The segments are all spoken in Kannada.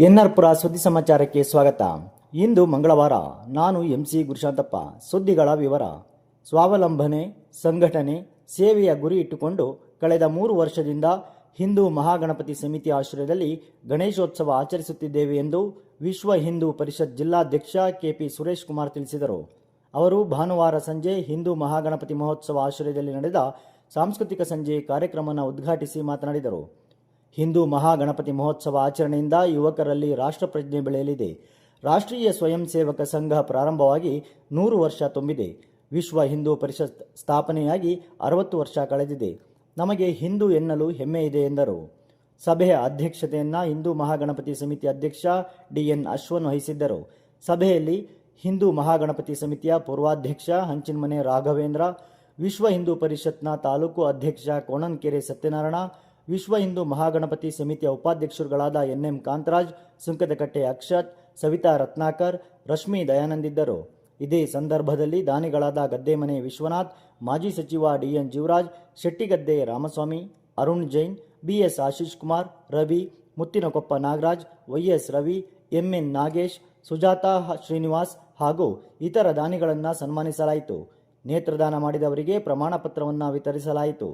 ಎನ್ಆರ್ಪುರ ಸುದ್ದಿ ಸಮಾಚಾರಕ್ಕೆ ಸ್ವಾಗತ. ಇಂದು ಮಂಗಳವಾರ ನಾನು ಎಂಸಿ ಗುರುಶಾಂತಪ್ಪ ಸುದ್ದಿಗಳ ವಿವರ. ಸ್ವಾವಲಂಬನೆ, ಸಂಘಟನೆ, ಸೇವೆಯ ಗುರಿ ಇಟ್ಟುಕೊಂಡು ಕಳೆದ ಮೂರು ವರ್ಷದಿಂದ ಹಿಂದೂ ಮಹಾಗಣಪತಿ ಸಮಿತಿ ಆಶ್ರಯದಲ್ಲಿ ಗಣೇಶೋತ್ಸವ ಆಚರಿಸುತ್ತಿದ್ದೇವೆ ಎಂದು ವಿಶ್ವ ಹಿಂದೂ ಪರಿಷತ್ ಜಿಲ್ಲಾಧ್ಯಕ್ಷ ಕೆಪಿ ಸುರೇಶ್ ಕುಮಾರ್ ತಿಳಿಸಿದರು. ಅವರು ಭಾನುವಾರ ಸಂಜೆ ಹಿಂದೂ ಮಹಾಗಣಪತಿ ಮಹೋತ್ಸವ ಆಶ್ರಯದಲ್ಲಿ ನಡೆದ ಸಾಂಸ್ಕೃತಿಕ ಸಂಜೆ ಕಾರ್ಯಕ್ರಮವನ್ನು ಉದ್ಘಾಟಿಸಿ ಮಾತನಾಡಿದರು. ಹಿಂದೂ ಮಹಾಗಣಪತಿ ಮಹೋತ್ಸವ ಆಚರಣೆಯಿಂದ ಯುವಕರಲ್ಲಿ ರಾಷ್ಟ್ರಪ್ರಜ್ಞೆ ಬೆಳೆಯಲಿದೆ. ರಾಷ್ಟ್ರೀಯ ಸ್ವಯಂ ಸೇವಕ ಸಂಘ ಪ್ರಾರಂಭವಾಗಿ ನೂರು ವರ್ಷ ತುಂಬಿದೆ. ವಿಶ್ವ ಹಿಂದೂ ಪರಿಷತ್ ಸ್ಥಾಪನೆಯಾಗಿ ಅರವತ್ತು ವರ್ಷ ಕಳೆದಿದೆ. ನಮಗೆ ಹಿಂದೂ ಎನ್ನಲು ಹೆಮ್ಮೆ ಇದೆ ಎಂದರು. ಸಭೆಯ ಅಧ್ಯಕ್ಷತೆಯನ್ನು ಹಿಂದೂ ಮಹಾಗಣಪತಿ ಸಮಿತಿ ಅಧ್ಯಕ್ಷ ಡಿಎನ್ ಅಶ್ವನ್ ವಹಿಸಿದ್ದರು. ಸಭೆಯಲ್ಲಿ ಹಿಂದೂ ಮಹಾಗಣಪತಿ ಸಮಿತಿಯ ಪೂರ್ವಾಧ್ಯಕ್ಷ ಹಂಚಿನಮನೆ ರಾಘವೇಂದ್ರ, ವಿಶ್ವ ಹಿಂದೂ ಪರಿಷತ್ನ ತಾಲೂಕು ಅಧ್ಯಕ್ಷ ಕೋಣನ್ಕೆರೆ ಸತ್ಯನಾರಾಯಣ ವಿಶ್ವ ಹಿಂದೂ ಮಹಾಗಣಪತಿ ಸಮಿತಿಯ ಉಪಾಧ್ಯಕ್ಷರುಗಳಾದ ಎನ್ ಎಂ ಕಾಂತರಾಜ್ ಸುಂಕದಕಟ್ಟೆ ಅಕ್ಷತ್, ಸವಿತಾ ರತ್ನಾಕರ್, ರಶ್ಮಿ ದಯಾನಂದ್ ಇದ್ದರು. ಇದೇ ಸಂದರ್ಭದಲ್ಲಿ ದಾನಿಗಳಾದ ಗದ್ದೆಮನೆ ವಿಶ್ವನಾಥ್, ಮಾಜಿ ಸಚಿವ DN Jeevaraj, Shettigadde Ramaswamy, Arun Jain, BS Ashish Kumar, Ravi, Muttinakoppa Nagaraj YS Ravi MN Nagesh, Sujatha Srinivas ಹಾಗೂ ಇತರ ದಾನಿಗಳನ್ನು ಸನ್ಮಾನಿಸಲಾಯಿತು. ನೇತ್ರದಾನ ಮಾಡಿದವರಿಗೆ ಪ್ರಮಾಣ ಪತ್ರವನ್ನು ವಿತರಿಸಲಾಯಿತು.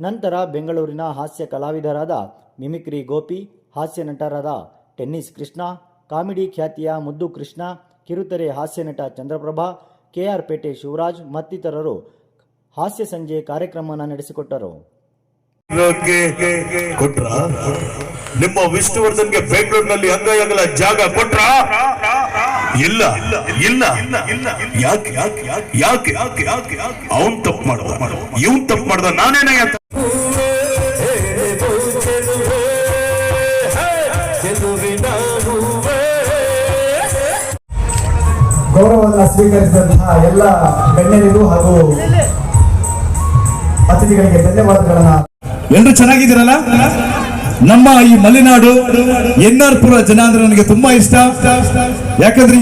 ನಂತರ ಬೆಂಗಳೂರಿನ ಹಾಸ್ಯ ಕಲಾವಿದರಾದ ಮಿಮಿಕ್ರಿ ಗೋಪಿ, ಹಾಸ್ಯ ನಟರಾದ ಟೆನ್ನಿಸ್ ಕೃಷ್ಣ, ಕಾಮಿಡಿ ಖ್ಯಾತಿಯ ಮುದ್ದು ಕೃಷ್ಣ, ಕಿರುತೆರೆ ಹಾಸ್ಯ ನಟ ಚಂದ್ರಪ್ರಭಾ, ಕೆಆರ್ ಪೇಟೆ ಶಿವರಾಜ್ ಮತ್ತಿತರರು ಹಾಸ್ಯ ಸಂಜೆ ಕಾರ್ಯಕ್ರಮವನ್ನು ನಡೆಸಿಕೊಟ್ಟರು. ನಿಮ್ಮ ವಿಷ್ಣುವರ್ಧನ್ಗೆ ಬೆಂಗಳೂರಿನಲ್ಲಿ ಅಂಗೈಯಗಲ ಜಾಗ ಕೊಟ್ರ? ಇಲ್ಲ ಇಲ್ಲ. ಯಾಕೆ? ಯಾಕೆ? ಯಾಕೆ ಯಾಕೆ ಯಾಕೆ ಅವನ್ ತಪ್ಪು ಮಾಡ್ದ. ಇವನ್ ತಪ್ಪು ಮಾಡ್ದ ನಾನೇನ ಗೌರವವನ್ನ ಗೌರವವನ್ನು ಸ್ವೀಕರಿಸಿದಂತಹ ಎಲ್ಲ ಗಣ್ಯರಿಗೂ ಹಾಗೂ ಅತಿಥಿಗಳಿಗೆ ಧನ್ಯವಾದಗಳನ್ನ. ಎಲ್ರು ಚೆನ್ನಾಗಿದ್ದೀರಲ್ಲ? ನಮ್ಮ ಈ ಮಲೆನಾಡು ಎನ್ ಆರ್ ಪುರ ಜನ ಅಂದ್ರೆ ನನಗೆ ತುಂಬಾ ಇಷ್ಟ. ಯಾಕಂದ್ರೆ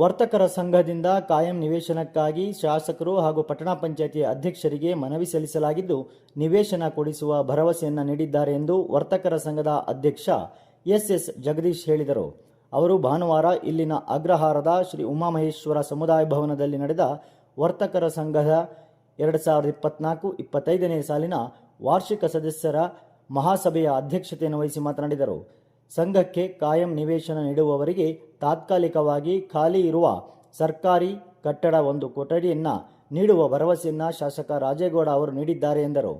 ವರ್ತಕರ ಸಂಘದಿಂದ ಕಾಯಂ ನಿವೇಶನಕ್ಕಾಗಿ ಶಾಸಕರು ಹಾಗೂ ಪಟ್ಟಣ ಪಂಚಾಯತಿ ಅಧ್ಯಕ್ಷರಿಗೆ ಮನವಿ ಸಲ್ಲಿಸಲಾಗಿದ್ದು, ನಿವೇಶನ ಕೊಡಿಸುವ ಭರವಸೆಯನ್ನು ನೀಡಿದ್ದಾರೆ ಎಂದು ವರ್ತಕರ ಸಂಘದ ಅಧ್ಯಕ್ಷ ಎಸ್ಎಸ್ ಜಗದೀಶ್ ಹೇಳಿದರು. ಅವರು ಭಾನುವಾರ ಇಲ್ಲಿನ ಅಗ್ರಹಾರದ ಶ್ರೀ ಉಮಾಮಹೇಶ್ವರ ಸಮುದಾಯ ಭವನದಲ್ಲಿ ನಡೆದ ವರ್ತಕರ ಸಂಘದ ಎರಡು ಸಾವಿರದ ಇಪ್ಪತ್ನಾಲ್ಕು ಇಪ್ಪತ್ತೈದನೇ ಸಾಲಿನ ವಾರ್ಷಿಕ ಸದಸ್ಯರ ಮಹಾಸಭೆಯ ಅಧ್ಯಕ್ಷತೆಯನ್ನು ವಹಿಸಿ ಮಾತನಾಡಿದರು. ಸಂಘಕ್ಕೆ ಕಾಯಂ ನಿವೇಶನ ನೀಡುವವರಿಗೆ ತಾತ್ಕಾಲಿಕವಾಗಿ ಖಾಲಿ ಇರುವ ಸರ್ಕಾರಿ ಕಟ್ಟಡ ಒಂದು ಕೊಠಡಿಯನ್ನು ನೀಡುವ ಭರವಸೆಯನ್ನು ಶಾಸಕ ರಾಜೇಗೌಡ ಅವರು ನೀಡಿದ್ದಾರೆ ಎಂದರು.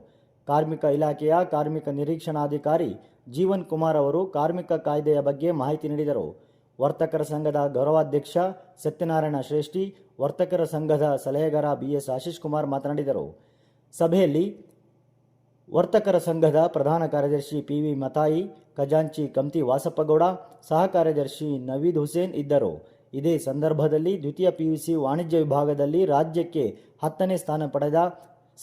ಕಾರ್ಮಿಕ ಇಲಾಖೆಯ ಕಾರ್ಮಿಕ ನಿರೀಕ್ಷಣಾಧಿಕಾರಿ ಜೀವನ್ ಕುಮಾರ್ ಅವರು ಕಾರ್ಮಿಕ ಕಾಯ್ದೆಯ ಬಗ್ಗೆ ಮಾಹಿತಿ ನೀಡಿದರು. ವರ್ತಕರ ಸಂಘದ ಗೌರವಾಧ್ಯಕ್ಷ ಸತ್ಯನಾರಾಯಣ ಶ್ರೇಷ್ಠಿ, ವರ್ತಕರ ಸಂಘದ ಸಲಹೆಗಾರ ಬಿಎಸ್ ಆಶೀಶ್ ಕುಮಾರ್ ಮಾತನಾಡಿದರು. ಸಭೆಯಲ್ಲಿ ವರ್ತಕರ ಸಂಘದ ಪ್ರಧಾನ ಕಾರ್ಯದರ್ಶಿ ಪಿ ವಿ ಮತಾಯಿ, ಖಜಾಂಚಿ ಕಮ್ತಿ ವಾಸಪ್ಪಗೌಡ ಸಹ ಕಾರ್ಯದರ್ಶಿ ನವೀದ್ ಹುಸೇನ್ ಇದ್ದರು. ಇದೇ ಸಂದರ್ಭದಲ್ಲಿ ದ್ವಿತೀಯ ಪಿಯುಸಿ ವಾಣಿಜ್ಯ ವಿಭಾಗದಲ್ಲಿ ರಾಜ್ಯಕ್ಕೆ ಹತ್ತನೇ ಸ್ಥಾನ ಪಡೆದ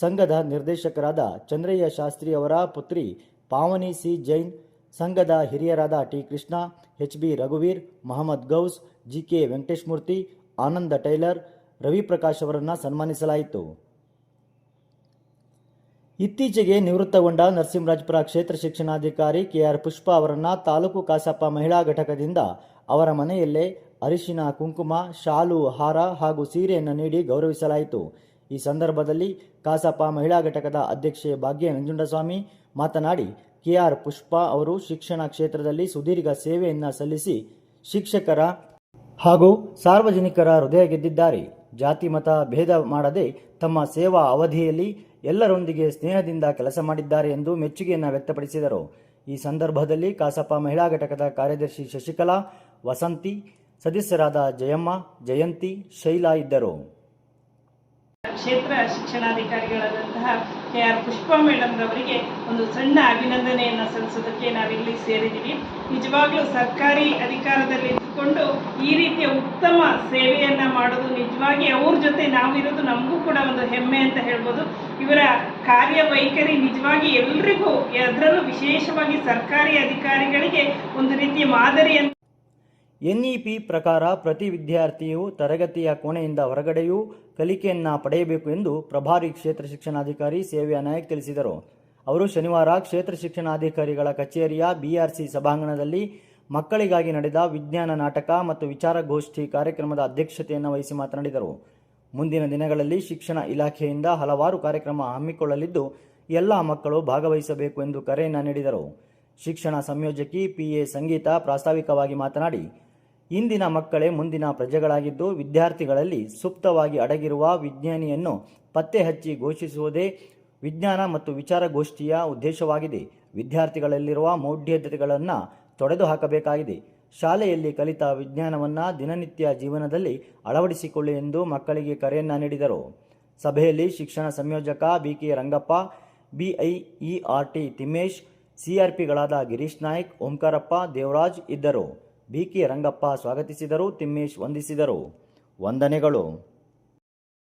ಸಂಘದ ನಿರ್ದೇಶಕರಾದ ಚಂದ್ರಯ್ಯ ಶಾಸ್ತ್ರಿ ಅವರ ಪುತ್ರಿ ಪಾವನಿ ಸಿ ಜೈನ್, ಸಂಘದ ಹಿರಿಯರಾದ T Krishna, H B ರಘುವೀರ್, Mohammed Gous, G GK Venkateshmurthy Ananda tailor, Raviprakash ಅವರನ್ನು ಸನ್ಮಾನಿಸಲಾಯಿತು. ಇತ್ತೀಚೆಗೆ ನಿವೃತ್ತಗೊಂಡ ನರಸಿಂಹರಾಜಪುರ ಕ್ಷೇತ್ರ ಶಿಕ್ಷಣಾಧಿಕಾರಿ ಕೆಆರ್ ಪುಷ್ಪ ಅವರನ್ನು ತಾಲೂಕು ಕಾಸಪ್ಪ ಮಹಿಳಾ ಘಟಕದಿಂದ ಅವರ ಮನೆಯಲ್ಲೇ ಅರಿಶಿನ, ಕುಂಕುಮ, ಶಾಲು, ಹಾರ ಹಾಗೂ ಸೀರೆಯನ್ನು ನೀಡಿ ಗೌರವಿಸಲಾಯಿತು. ಈ ಸಂದರ್ಭದಲ್ಲಿ ಕಾಸಪ್ಪ ಮಹಿಳಾ ಘಟಕದ ಅಧ್ಯಕ್ಷೆ ಭಾಗ್ಯ ನಂಜುಂಡಸ್ವಾಮಿ ಮಾತನಾಡಿ, ಕೆಆರ್ ಪುಷ್ಪ ಅವರು ಶಿಕ್ಷಣ ಕ್ಷೇತ್ರದಲ್ಲಿ ಸುದೀರ್ಘ ಸೇವೆಯನ್ನು ಸಲ್ಲಿಸಿ ಶಿಕ್ಷಕರ ಹಾಗೂ ಸಾರ್ವಜನಿಕರ ಹೃದಯ ಗೆದ್ದಿದ್ದಾರೆ. ಜಾತಿ, ಮತ, ಭೇದ ಮಾಡದೆ ತಮ್ಮ ಸೇವಾ ಅವಧಿಯಲ್ಲಿ ಎಲ್ಲರೊಂದಿಗೆ ಸ್ನೇಹದಿಂದ ಕೆಲಸ ಮಾಡಿದ್ದಾರೆ ಎಂದು ಮೆಚ್ಚುಗೆಯನ್ನು ವ್ಯಕ್ತಪಡಿಸಿದರು. ಈ ಸಂದರ್ಭದಲ್ಲಿ ಕಾಸಪ್ಪ ಮಹಿಳಾ ಘಟಕದ ಕಾರ್ಯದರ್ಶಿ ಶಶಿಕಲಾ, ವಸಂತಿ, ಸದಸ್ಯರಾದ ಜಯಮ್ಮ, ಜಯಂತಿ, ಶೈಲಾ ಇದ್ದರು. ಕ್ಷೇತ್ರ ಶಿಕ್ಷಣಾಧಿಕಾರಿಗಳಾದಂತಹ ಕೆ ಆರ್ ಪುಷ್ಪ ಮೇಡಮ್ ರವರಿಗೆ ಒಂದು ಸಣ್ಣ ಅಭಿನಂದನೆಯನ್ನು ಸಲ್ಲಿಸೋದಕ್ಕೆ ನಾವಿಲ್ಲಿ ಸೇರಿದ್ದೀವಿ. ನಿಜವಾಗ್ಲೂ ಸರ್ಕಾರಿ ಅಧಿಕಾರದಲ್ಲಿ ಇದ್ದುಕೊಂಡು ಈ ರೀತಿಯ ಉತ್ತಮ ಸೇವೆಯನ್ನ ಮಾಡೋದು ನಿಜವಾಗಿ ಅವ್ರ ಜೊತೆ ನಾವಿರೋದು ನಮಗೂ ಕೂಡ ಒಂದು ಹೆಮ್ಮೆ ಅಂತ ಹೇಳ್ಬೋದು. ಇವರ ಕಾರ್ಯವೈಖರಿ ನಿಜವಾಗಿ ಎಲ್ರಿಗೂ ಅದರಲ್ಲೂ ವಿಶೇಷವಾಗಿ ಸರ್ಕಾರಿ ಅಧಿಕಾರಿಗಳಿಗೆ ಒಂದು ರೀತಿಯ ಮಾದರಿಯನ್ನು ಎನ್ಇಪಿ ಪ್ರಕಾರ ಪ್ರತಿ ವಿದ್ಯಾರ್ಥಿಯು ತರಗತಿಯ ಕೋಣೆಯಿಂದ ಹೊರಗಡೆಯೂ ಕಲಿಕೆಯನ್ನ ಪಡೆಯಬೇಕು ಎಂದು ಪ್ರಭಾರಿ ಕ್ಷೇತ್ರ ಶಿಕ್ಷಣಾಧಿಕಾರಿ ಸೇವೆಯ ನಾಯಕ್ ತಿಳಿಸಿದರು. ಅವರು ಶನಿವಾರ ಕ್ಷೇತ್ರ ಶಿಕ್ಷಣಾಧಿಕಾರಿಗಳ ಕಚೇರಿಯ ಬಿಆರ್ಸಿ ಸಭಾಂಗಣದಲ್ಲಿ ಮಕ್ಕಳಿಗಾಗಿ ನಡೆದ ವಿಜ್ಞಾನ ನಾಟಕ ಮತ್ತು ವಿಚಾರಗೋಷ್ಠಿ ಕಾರ್ಯಕ್ರಮದ ಅಧ್ಯಕ್ಷತೆಯನ್ನು ವಹಿಸಿ ಮಾತನಾಡಿದರು. ಮುಂದಿನ ದಿನಗಳಲ್ಲಿ ಶಿಕ್ಷಣ ಇಲಾಖೆಯಿಂದ ಹಲವಾರು ಕಾರ್ಯಕ್ರಮ ಹಮ್ಮಿಕೊಳ್ಳಲಿದ್ದು, ಎಲ್ಲ ಮಕ್ಕಳು ಭಾಗವಹಿಸಬೇಕು ಎಂದು ಕರೆಯನ್ನು ನೀಡಿದರು. ಶಿಕ್ಷಣ ಸಂಯೋಜಕಿ ಪಿ. ಎ. ಸಂಗೀತ ಪ್ರಾಸ್ತಾವಿಕವಾಗಿ ಮಾತನಾಡಿ, ಇಂದಿನ ಮಕ್ಕಳೇ ಮುಂದಿನ ಪ್ರಜೆಗಳಾಗಿದ್ದು, ವಿದ್ಯಾರ್ಥಿಗಳಲ್ಲಿ ಸುಪ್ತವಾಗಿ ಅಡಗಿರುವ ವಿಜ್ಞಾನಿಯನ್ನು ಪತ್ತೆ ಹಚ್ಚಿ ಘೋಷಿಸುವುದೇ ವಿಜ್ಞಾನ ಮತ್ತು ವಿಚಾರಗೋಷ್ಠಿಯ ಉದ್ದೇಶವಾಗಿದೆ. ವಿದ್ಯಾರ್ಥಿಗಳಲ್ಲಿರುವ ಮೌಢ್ಯತೆಗಳನ್ನು ತೊಡೆದು ಹಾಕಬೇಕಾಗಿದೆ ಶಾಲೆಯಲ್ಲಿ ಕಲಿತ ವಿಜ್ಞಾನವನ್ನು ದಿನನಿತ್ಯ ಜೀವನದಲ್ಲಿ ಅಳವಡಿಸಿಕೊಳ್ಳಿ ಎಂದು ಮಕ್ಕಳಿಗೆ ಕರೆಯನ್ನ ನೀಡಿದರು. ಸಭೆಯಲ್ಲಿ ಶಿಕ್ಷಣ ಸಂಯೋಜಕ ಬಿಕೆ ರಂಗಪ್ಪ, ಬಿಐಇಆರ್ಟಿ ತಿಮ್ಮೇಶ್ ಸಿಆರ್ಪಿಗಳಾದ ಗಿರೀಶ್ ನಾಯ್ಕ್, ಓಂಕಾರಪ್ಪ, ದೇವರಾಜ್ ಇದ್ದರು. ಬಿಕೆ ರಂಗಪ್ಪ ಸ್ವಾಗತಿಸಿದರು ತಿಮ್ಮೇಶ್ ವಂದಿಸಿದರು. ವಂದನೆಗಳು.